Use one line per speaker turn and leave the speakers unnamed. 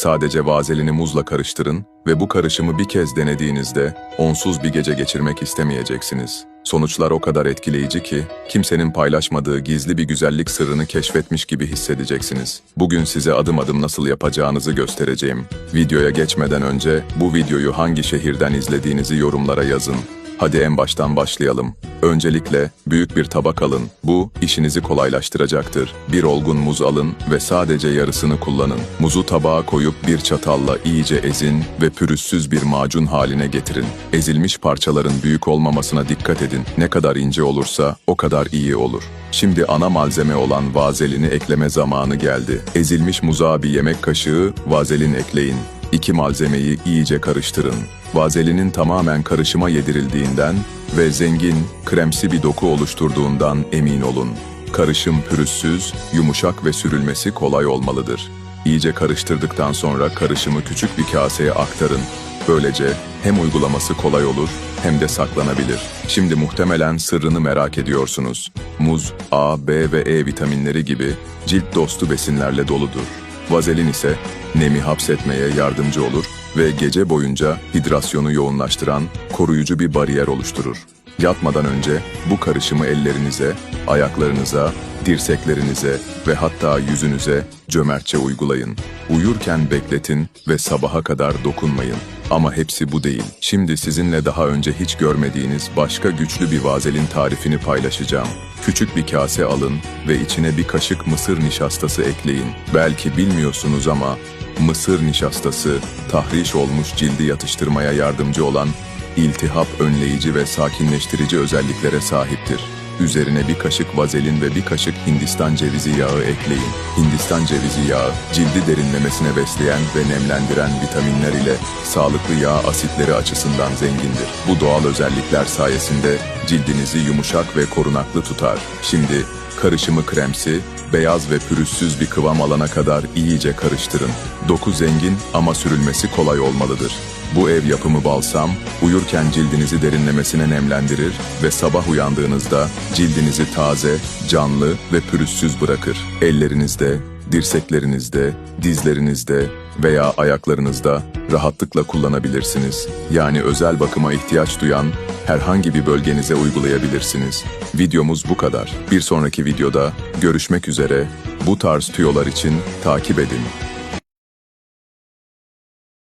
Sadece vazelini muzla karıştırın ve bu karışımı bir kez denediğinizde onsuz bir gece geçirmek istemeyeceksiniz. Sonuçlar o kadar etkileyici ki kimsenin paylaşmadığı gizli bir güzellik sırrını keşfetmiş gibi hissedeceksiniz. Bugün size adım adım nasıl yapacağınızı göstereceğim. Videoya geçmeden önce bu videoyu hangi şehirden izlediğinizi yorumlara yazın. Hadi en baştan başlayalım. Öncelikle büyük bir tabak alın. Bu işinizi kolaylaştıracaktır. Bir olgun muz alın ve sadece yarısını kullanın. Muzu tabağa koyup bir çatalla iyice ezin ve pürüzsüz bir macun haline getirin. Ezilmiş parçaların büyük olmamasına dikkat edin. Ne kadar ince olursa o kadar iyi olur. Şimdi ana malzeme olan vazelini ekleme zamanı geldi. Ezilmiş muza bir yemek kaşığı vazelin ekleyin. İki malzemeyi iyice karıştırın. Vazelinin tamamen karışıma yedirildiğinden ve zengin, kremsi bir doku oluşturduğundan emin olun. Karışım pürüzsüz, yumuşak ve sürülmesi kolay olmalıdır. İyice karıştırdıktan sonra karışımı küçük bir kaseye aktarın. Böylece hem uygulaması kolay olur hem de saklanabilir. Şimdi muhtemelen sırrını merak ediyorsunuz. Muz, A, B ve E vitaminleri gibi cilt dostu besinlerle doludur. Vazelin ise nemi hapsetmeye yardımcı olur ve gece boyunca hidrasyonu yoğunlaştıran koruyucu bir bariyer oluşturur. Yatmadan önce bu karışımı ellerinize, ayaklarınıza, dirseklerinize ve hatta yüzünüze cömertçe uygulayın. Uyurken bekletin ve sabaha kadar dokunmayın. Ama hepsi bu değil. Şimdi sizinle daha önce hiç görmediğiniz başka güçlü bir vazelin tarifini paylaşacağım. Küçük bir kase alın ve içine bir kaşık mısır nişastası ekleyin. Belki bilmiyorsunuz ama mısır nişastası tahriş olmuş cildi yatıştırmaya yardımcı olan iltihap önleyici ve sakinleştirici özelliklere sahiptir. Üzerine bir kaşık vazelin ve bir kaşık Hindistan cevizi yağı ekleyin. Hindistan cevizi yağı, cildi derinlemesine besleyen ve nemlendiren vitaminler ile sağlıklı yağ asitleri açısından zengindir. Bu doğal özellikler sayesinde cildinizi yumuşak ve korunaklı tutar. Şimdi karışımı kremsi, beyaz ve pürüzsüz bir kıvam alana kadar iyice karıştırın. Doku zengin ama sürülmesi kolay olmalıdır. Bu ev yapımı balsam, uyurken cildinizi derinlemesine nemlendirir ve sabah uyandığınızda cildinizi taze, canlı ve pürüzsüz bırakır. Ellerinizde, dirseklerinizde, dizlerinizde veya ayaklarınızda rahatlıkla kullanabilirsiniz. Yani özel bakıma ihtiyaç duyan herhangi bir bölgenize uygulayabilirsiniz. Videomuz bu kadar. Bir sonraki videoda görüşmek üzere. Bu tarz tüyolar için takip edin.